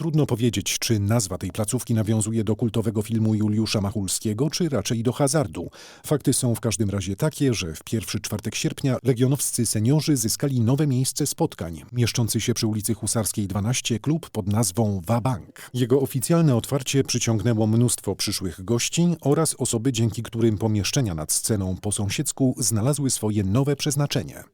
Trudno powiedzieć, czy nazwa tej placówki nawiązuje do kultowego filmu Juliusza Machulskiego, czy raczej do hazardu. Fakty są w każdym razie takie, że w pierwszy czwartek sierpnia legionowscy seniorzy zyskali nowe miejsce spotkań. Mieszczący się przy ulicy Husarskiej 12 klub pod nazwą Wabank. Jego oficjalne otwarcie przyciągnęło mnóstwo przyszłych gości oraz osoby, dzięki którym pomieszczenia nad sceną po sąsiedzku znalazły swoje nowe przeznaczenie.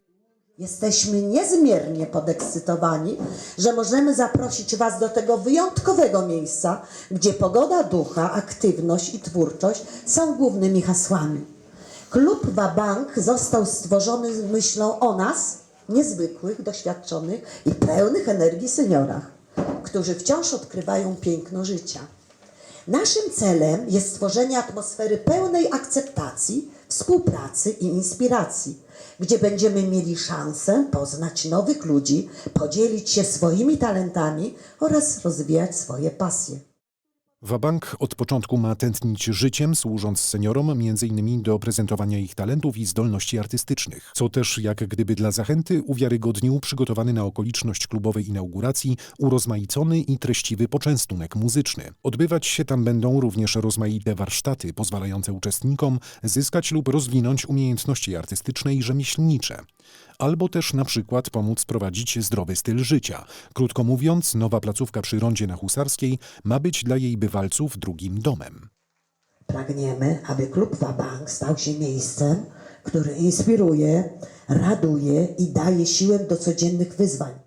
Jesteśmy niezmiernie podekscytowani, że możemy zaprosić Was do tego wyjątkowego miejsca, gdzie pogoda ducha, aktywność i twórczość są głównymi hasłami. Klub Wabank został stworzony z myślą o nas, niezwykłych, doświadczonych i pełnych energii seniorach, którzy wciąż odkrywają piękno życia. Naszym celem jest stworzenie atmosfery pełnej akceptacji, współpracy i inspiracji, gdzie będziemy mieli szansę poznać nowych ludzi, podzielić się swoimi talentami oraz rozwijać swoje pasje. Wabank od początku ma tętnić życiem, służąc seniorom m.in. do prezentowania ich talentów i zdolności artystycznych, co też jak gdyby dla zachęty uwiarygodnił przygotowany na okoliczność klubowej inauguracji urozmaicony i treściwy poczęstunek muzyczny. Odbywać się tam będą również rozmaite warsztaty pozwalające uczestnikom zyskać lub rozwinąć umiejętności artystyczne i rzemieślnicze albo też na przykład pomóc prowadzić zdrowy styl życia. Krótko mówiąc, nowa placówka przy rondzie na Husarskiej ma być dla jej bywalców drugim domem. Pragniemy, aby klub Wabank stał się miejscem, który inspiruje, raduje i daje siłę do codziennych wyzwań.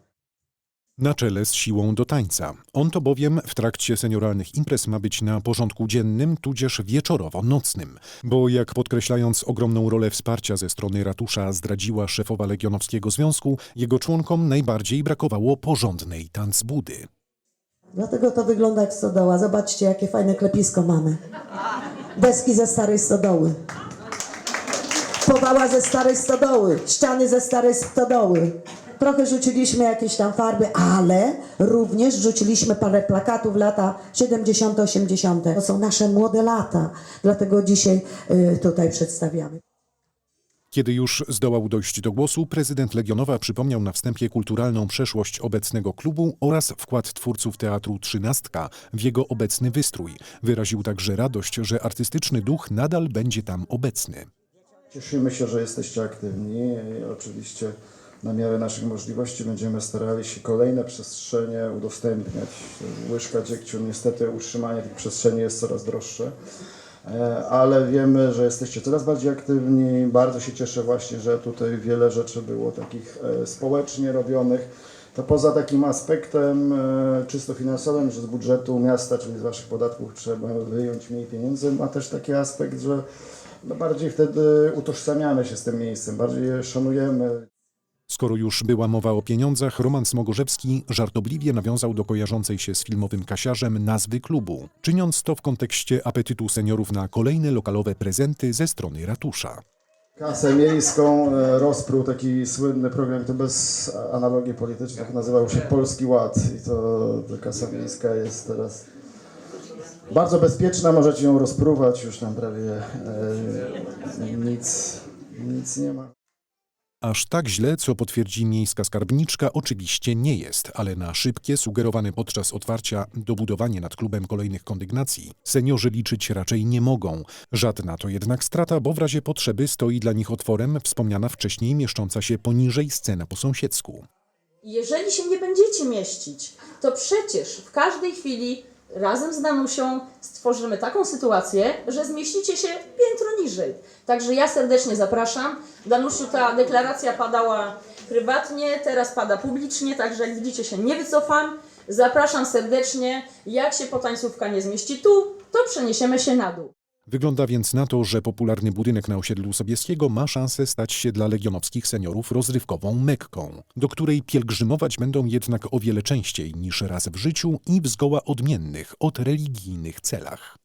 Na czele z siłą do tańca. On to bowiem w trakcie senioralnych imprez ma być na porządku dziennym, tudzież wieczorowo-nocnym. Bo jak podkreślając ogromną rolę wsparcia ze strony ratusza zdradziła szefowa Legionowskiego Związku, jego członkom najbardziej brakowało porządnej tancbudy. Dlatego to wygląda jak stodoła. Zobaczcie, jakie fajne klepisko mamy. Deski ze starej stodoły. Powała ze starej stodoły. Ściany ze starej stodoły. Trochę rzuciliśmy jakieś tam farby, ale również rzuciliśmy parę plakatów lata 70., 80. To są nasze młode lata, dlatego dzisiaj y, tutaj przedstawiamy. Kiedy już zdołał dojść do głosu, prezydent Legionowa przypomniał na wstępie kulturalną przeszłość obecnego klubu oraz wkład twórców teatru Trzynastka w jego obecny wystrój. Wyraził także radość, że artystyczny duch nadal będzie tam obecny. Cieszymy się, że jesteście aktywni i oczywiście na miarę naszych możliwości będziemy starali się kolejne przestrzenie udostępniać. Łyżka dziegciu, niestety utrzymanie tych przestrzeni jest coraz droższe, E, ale wiemy, że jesteście coraz bardziej aktywni. Bardzo się cieszę właśnie, że tutaj wiele rzeczy było takich e, społecznie robionych. To poza takim aspektem e, czysto finansowym, że z budżetu miasta, czyli z Waszych podatków trzeba wyjąć mniej pieniędzy, ma też taki aspekt, że no bardziej wtedy utożsamiamy się z tym miejscem, bardziej je szanujemy. Skoro już była mowa o pieniądzach, Roman Smogorzewski żartobliwie nawiązał do kojarzącej się z filmowym kasiarzem nazwy klubu, czyniąc to w kontekście apetytu seniorów na kolejne lokalowe prezenty ze strony ratusza. Kasę miejską e, rozprół taki słynny program, to bez analogii politycznych, nazywał się Polski Ład i to ta kasa miejska jest teraz bardzo bezpieczna, możecie ją rozpruwać, już tam prawie e, nic, nic nie ma. Aż tak źle, co potwierdzi miejska skarbniczka, oczywiście nie jest, ale na szybkie, sugerowane podczas otwarcia dobudowanie nad klubem kolejnych kondygnacji seniorzy liczyć raczej nie mogą. Żadna to jednak strata, bo w razie potrzeby stoi dla nich otworem wspomniana wcześniej mieszcząca się poniżej scena po sąsiedzku. Jeżeli się nie będziecie mieścić, to przecież w każdej chwili razem z Danusią stworzymy taką sytuację, że zmieścicie się piętro niżej. Także ja serdecznie zapraszam. Danusiu, ta deklaracja padała prywatnie, teraz pada publicznie, także jak widzicie się nie wycofam. Zapraszam serdecznie. Jak się potańcówka nie zmieści tu, to przeniesiemy się na dół. Wygląda więc na to, że popularny budynek na osiedlu Sobieskiego ma szansę stać się dla legionowskich seniorów rozrywkową Mekką, do której pielgrzymować będą jednak o wiele częściej niż raz w życiu i w zgoła odmiennych od religijnych celach.